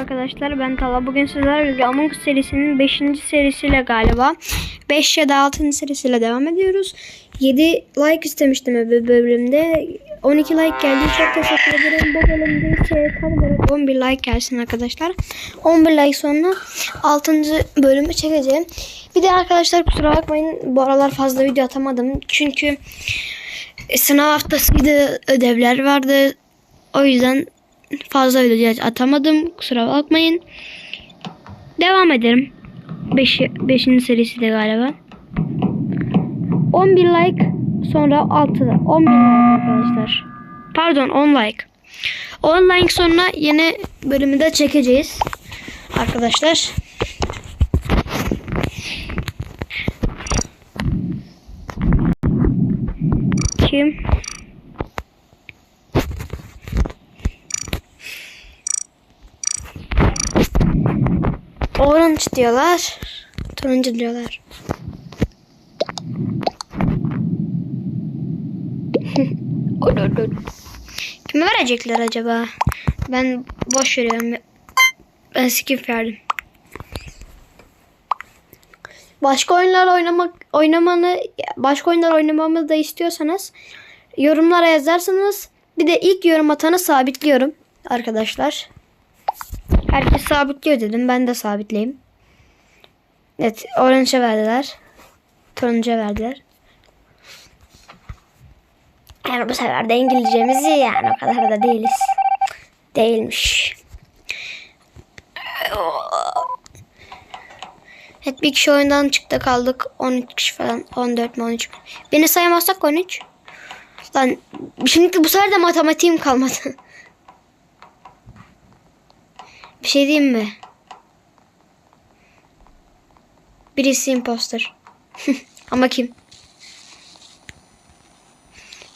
arkadaşlar ben Tala. Bugün sizlerle Among Us serisinin 5. serisiyle galiba 5 ya da 6. serisiyle devam ediyoruz. 7 like istemiştim öbür bölümde. 12 like geldi. Çok teşekkür ederim. Bu bölümde ise tam olarak 11 like gelsin arkadaşlar. 11 like sonra 6. bölümü çekeceğim. Bir de arkadaşlar kusura bakmayın bu aralar fazla video atamadım. Çünkü sınav haftasıydı, ödevler vardı. O yüzden fazla video atamadım. Kusura bakmayın. Devam ederim. 5. Beş, 5. serisi de galiba. 11 like sonra 6'da 11 like arkadaşlar. Pardon 10 like. 10 like sonra yeni bölümü de çekeceğiz. Arkadaşlar. Kim? Orange diyorlar. Turuncu diyorlar. Kime verecekler acaba? Ben boş veriyorum. Ben skip verdim. Başka oyunlar oynamak oynamanı başka oyunlar oynamamı da istiyorsanız yorumlara yazarsanız bir de ilk yorum atanı sabitliyorum arkadaşlar. Herkes sabitliyor dedim. Ben de sabitleyeyim. Evet. Orange'a verdiler. Turuncuya verdiler. Yani bu sefer de İngilizcemizi yani o kadar da değiliz. Değilmiş. Evet bir kişi oyundan çıktı kaldık. 13 kişi falan. 14 mi 13 mi? Beni saymazsak 13. Lan şimdi bu sefer de matematiğim kalmadı. Bir şey diyeyim mi? Birisi imposter. ama kim?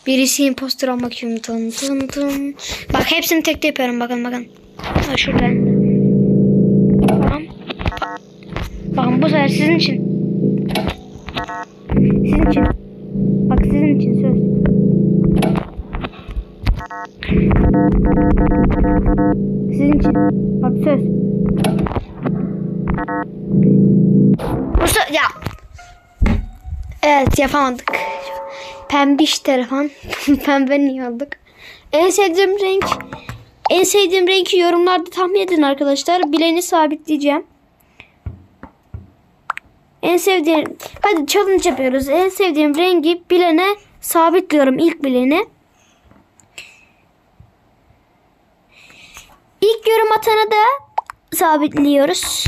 Birisi imposter ama kim? Tın tın tın. Bak hepsini tek tek yapıyorum bakın bakın. Ha şurada. Tamam. Bakın bu sefer sizin için. Sizin için. Sizin için. Bak söz. Söz ya. Evet yapamadık. Pembiş telefon. Pembe niye olduk? En sevdiğim renk en sevdiğim renki yorumlarda tahmin edin arkadaşlar. Bileni sabitleyeceğim. En sevdiğim hadi challenge yapıyoruz. En sevdiğim rengi bilene sabitliyorum ilk bileni. İlk yorum atanı da sabitliyoruz.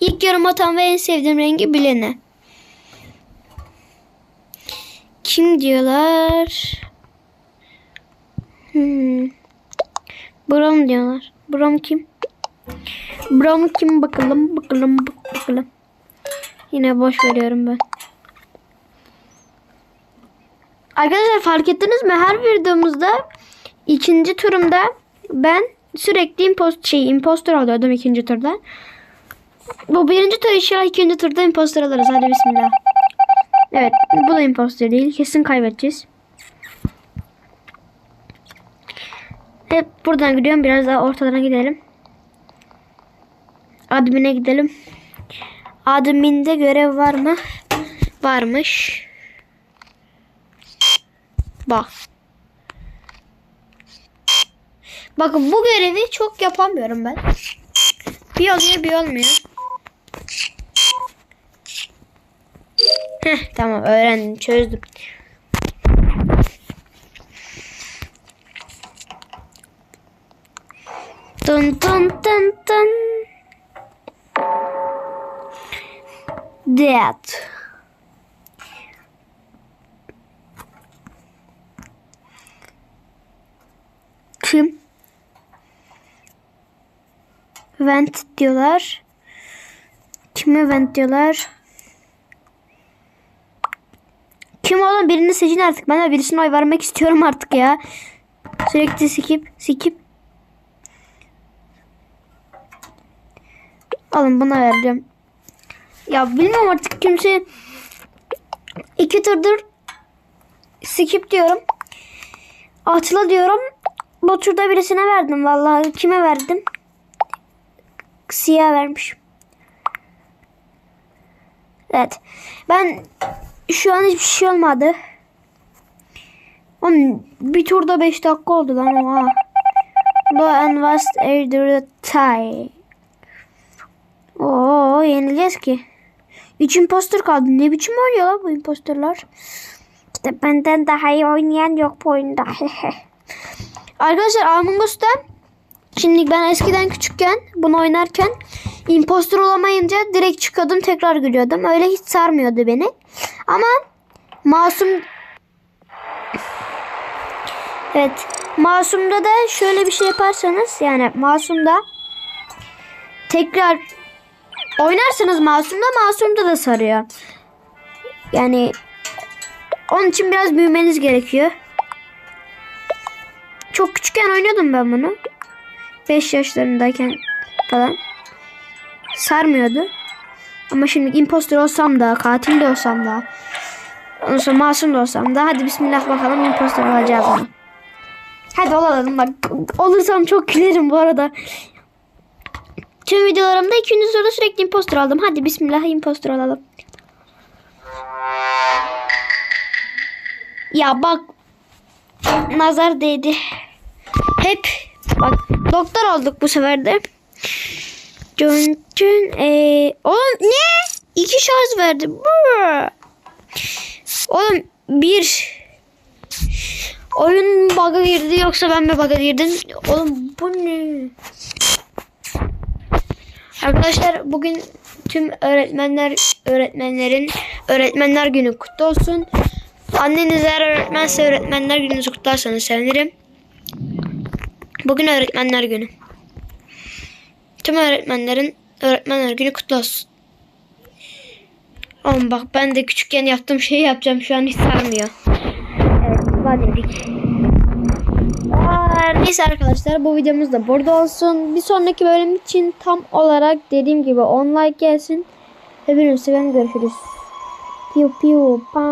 İlk yorum atan ve en sevdiğim rengi bilene. Kim diyorlar? Hmm. Brom diyorlar. Brom kim? Brom kim bakalım bakalım bakalım. Yine boş veriyorum ben. Arkadaşlar fark ettiniz mi? Her videomuzda ikinci turumda ben sürekli impost şey impostor alıyordum ikinci turda. Bu birinci tur inşallah ikinci turda impostor alırız. Hadi bismillah. Evet bu da impostor değil. Kesin kaybedeceğiz. Hep buradan gidiyorum. Biraz daha ortadan gidelim. Admin'e gidelim. Admin'de görev var mı? Varmış. Bak. Bakın bu görevi çok yapamıyorum ben. Bir oluyor bir olmuyor. Heh, tamam öğrendim çözdüm. Dın dın dın dın. Dead. Kim? Vent diyorlar. Kime vent diyorlar? Kim oğlum birini seçin artık. Ben de birisine oy vermek istiyorum artık ya. Sürekli skip skip. Alın buna vereceğim. Ya bilmiyorum artık kimse iki turdur skip diyorum. Atla diyorum. Bu turda birisine verdim vallahi. Kime verdim? Siyah vermiş. Evet. Ben şu an hiçbir şey olmadı. Oğlum bir turda 5 dakika oldu lan oha. Low and vast air tie. Oo yenileceğiz ki. Üç imposter kaldı. Ne biçim oynuyor lan bu imposterlar? İşte benden daha iyi oynayan yok bu oyunda. Arkadaşlar Among Us'ta şimdi ben eskiden küçükken bunu oynarken imposter olamayınca direkt çıkıyordum tekrar gülüyordum. Öyle hiç sarmıyordu beni. Ama masum Evet. Masum'da da şöyle bir şey yaparsanız yani Masum'da tekrar oynarsanız Masum'da Masum'da da sarıyor. Yani onun için biraz büyümeniz gerekiyor. Çok küçükken oynuyordum ben bunu. 5 yaşlarındayken falan. Sarmıyordu. Ama şimdi impostor olsam da, katil de olsam da, ondan sonra masum da olsam da hadi bismillah bakalım impostor olacağız ama. Hadi olalım bak. Olursam çok gülerim bu arada. Tüm videolarımda ikinci soruda sürekli impostor aldım. Hadi bismillah impostor olalım. Ya bak. Nazar değdi. Hep bak doktor olduk bu sefer de. Cün cün ee, oğlum ne? İki şarj verdi. Brr. Oğlum bir oyun bug'a girdi yoksa ben mi bug'a girdim? Oğlum bu ne? Arkadaşlar bugün tüm öğretmenler öğretmenlerin öğretmenler günü kutlu olsun. Anneniz eğer öğretmense öğretmenler gününüzü kutlarsanız sevinirim. Bugün öğretmenler günü. Tüm öğretmenlerin öğretmenler günü kutlu olsun. Oğlum bak ben de küçükken yaptığım şeyi yapacağım şu an hiç sarmıyor. Evet var dedik. Aa, Neyse arkadaşlar bu videomuz da burada olsun. Bir sonraki bölüm için tam olarak dediğim gibi 10 like gelsin. Hepinizi seviyorum görüşürüz. Piu piu pam.